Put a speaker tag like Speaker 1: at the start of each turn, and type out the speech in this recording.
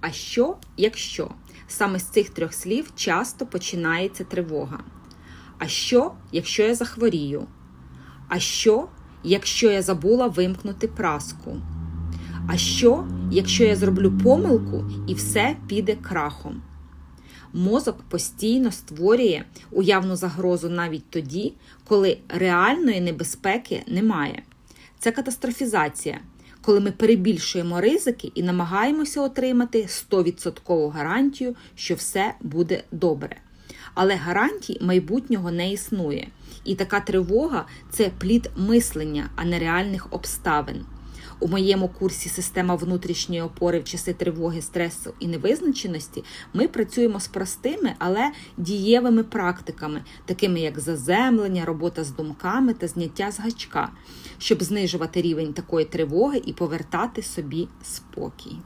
Speaker 1: А що, якщо саме з цих трьох слів часто починається тривога? А що, якщо я захворію? А що, якщо я забула вимкнути праску? А що, якщо я зроблю помилку і все піде крахом? Мозок постійно створює уявну загрозу навіть тоді, коли реальної небезпеки немає. Це катастрофізація, коли ми перебільшуємо ризики і намагаємося отримати 100% гарантію, що все буде добре. Але гарантій майбутнього не існує. І така тривога це плід мислення, а не реальних обставин. У моєму курсі Система внутрішньої опори в часи тривоги, стресу і невизначеності ми працюємо з простими, але дієвими практиками, такими як заземлення, робота з думками та зняття з гачка, щоб знижувати рівень такої тривоги і повертати собі спокій.